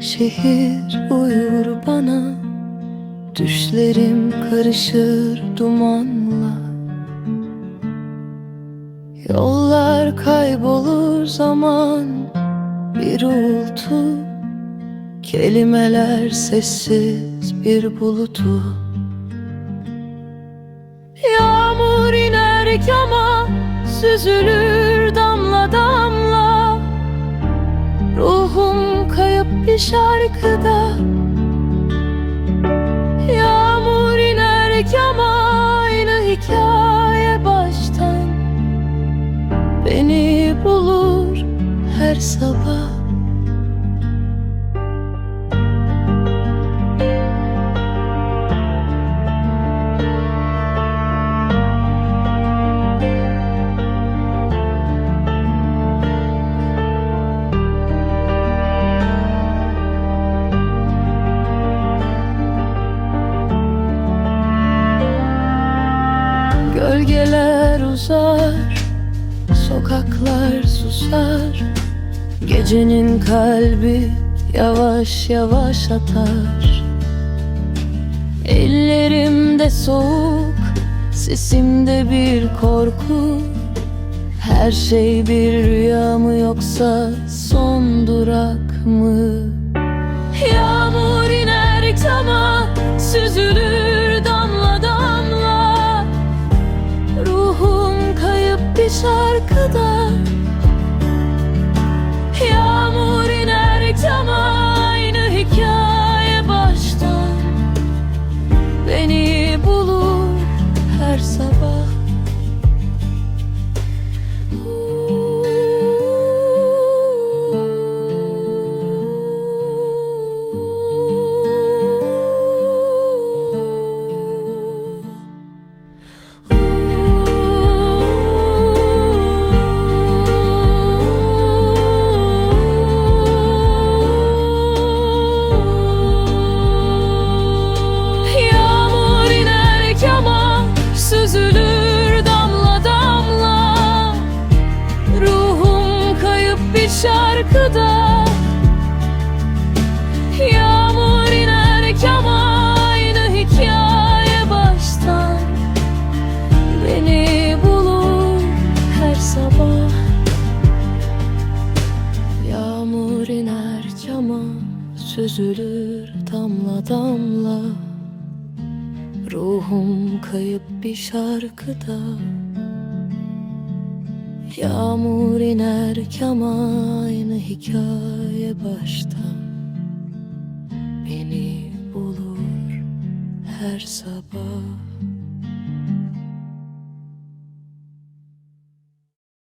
şehir uyur bana. Düşlerim karışır dumanla. Yollar kaybolur zaman bir uğultu. Kelimeler sessiz bir bulutu. Yağmur iner ama süzülür Ruhum kayıp bir şarkıda. Yağmur iner ama aynı hikaye baştan. Beni bulur her sabah Gölgeler uzar, sokaklar susar. Gecenin kalbi yavaş yavaş atar. Ellerimde soğuk, sesimde bir korku. Her şey bir rüya mı yoksa son durak mı? Yağmur bir şarkıda. Yağmur iner ama aynı hikaye baştan. Beni bulur her sabah. Yağmur iner cama Süzülür damla damla. Ruhum kayıp bir şarkıda Yağmur iner ama aynı hikaye baştan Beni bulur her sabah